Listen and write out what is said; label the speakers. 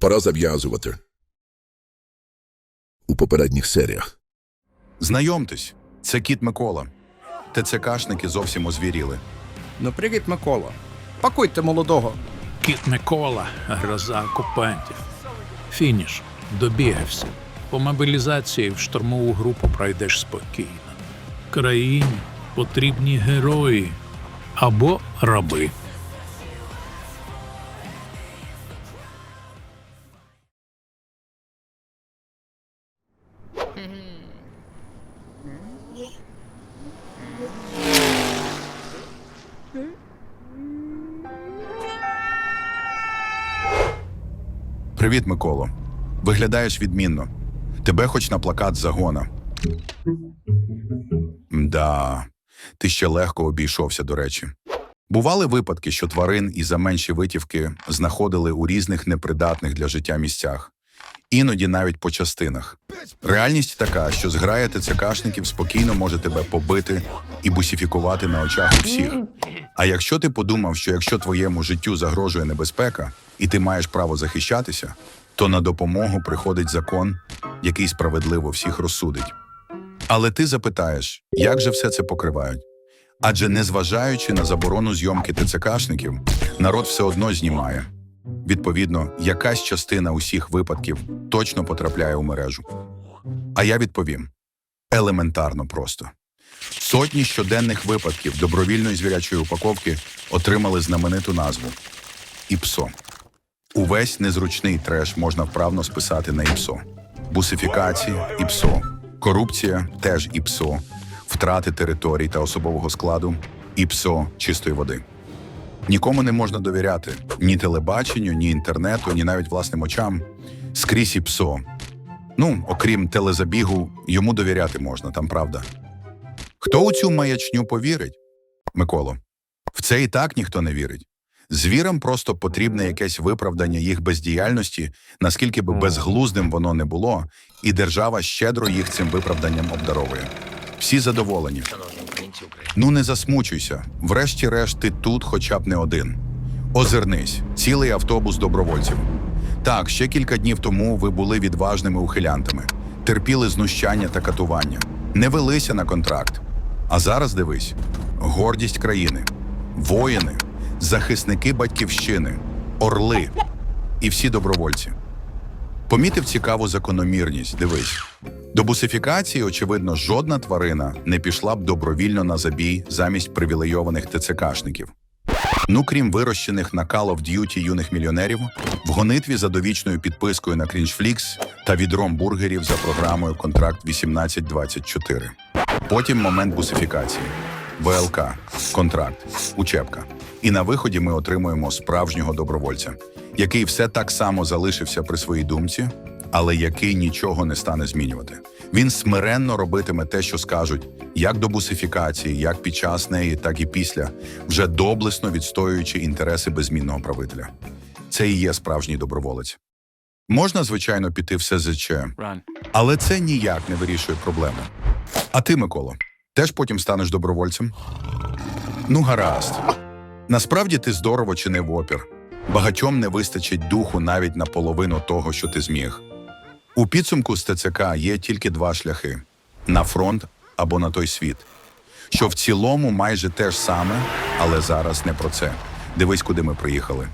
Speaker 1: Пора зав'язувати. У попередніх серіях.
Speaker 2: Знайомтесь, це кіт Микола. ТЦКшники зовсім озвіріли.
Speaker 3: Ну, привіт, Микола. Пакуйте молодого.
Speaker 4: Кіт Микола, гроза окупантів. Фініш. Добігався. По мобілізації в штурмову групу пройдеш спокійно. Країні потрібні герої або раби.
Speaker 2: Привіт, Миколо. Виглядаєш відмінно. Тебе хоч на плакат загона. Да, ти ще легко обійшовся, до речі. Бували випадки, що тварин і за менші витівки знаходили у різних непридатних для життя місцях, іноді навіть по частинах. Реальність така, що зграя ТЦКшників спокійно може тебе побити і бусифікувати на очах у всіх. А якщо ти подумав, що якщо твоєму життю загрожує небезпека, і ти маєш право захищатися, то на допомогу приходить закон, який справедливо всіх розсудить. Але ти запитаєш, як же все це покривають? Адже незважаючи на заборону зйомки ТЦКшників, народ все одно знімає. Відповідно, якась частина усіх випадків точно потрапляє у мережу. А я відповім: елементарно просто. Сотні щоденних випадків добровільної звірячої упаковки отримали знамениту назву ІПСО. Увесь незручний треш можна вправно списати на ІПСО. Бусифікація ІПСО, корупція теж ІПСО, втрати територій та особового складу ІПСО чистої води. Нікому не можна довіряти ні телебаченню, ні інтернету, ні навіть власним очам. Скрізь ІПСО. Ну, окрім телезабігу, йому довіряти можна, там правда. Хто у цю маячню повірить? Миколо, в це і так ніхто не вірить. Звірам просто потрібне якесь виправдання їх бездіяльності, наскільки би безглуздим воно не було, і держава щедро їх цим виправданням обдаровує. Всі задоволені. Ну не засмучуйся. Врешті-решт, ти тут хоча б не один. Озирнись, цілий автобус добровольців. Так, ще кілька днів тому ви були відважними ухилянтами, терпіли знущання та катування, не велися на контракт. А зараз дивись: гордість країни, воїни, захисники батьківщини, орли і всі добровольці. Помітив цікаву закономірність. Дивись. До бусифікації, очевидно, жодна тварина не пішла б добровільно на забій замість привілейованих ТЦКшників. Ну, крім вирощених на Call of Duty юних мільйонерів, в гонитві за довічною підпискою на Крінжфлікс та відром бургерів за програмою Контракт 1824. Потім момент бусифікації. ВЛК, контракт, учебка. І на виході ми отримуємо справжнього добровольця, який все так само залишився при своїй думці, але який нічого не стане змінювати. Він смиренно робитиме те, що скажуть, як до бусифікації, як під час неї, так і після, вже доблесно відстоюючи інтереси беззмінного правителя. Це і є справжній доброволець. Можна, звичайно, піти в СЗЧ, але це ніяк не вирішує проблему. А ти, Миколо, теж потім станеш добровольцем? Ну, гаразд. Насправді ти здорово чинив опір. Багатьом не вистачить духу навіть на половину того, що ти зміг. У підсумку з ТЦК є тільки два шляхи: на фронт або на той світ. Що в цілому майже те ж саме, але зараз не про це. Дивись, куди ми приїхали.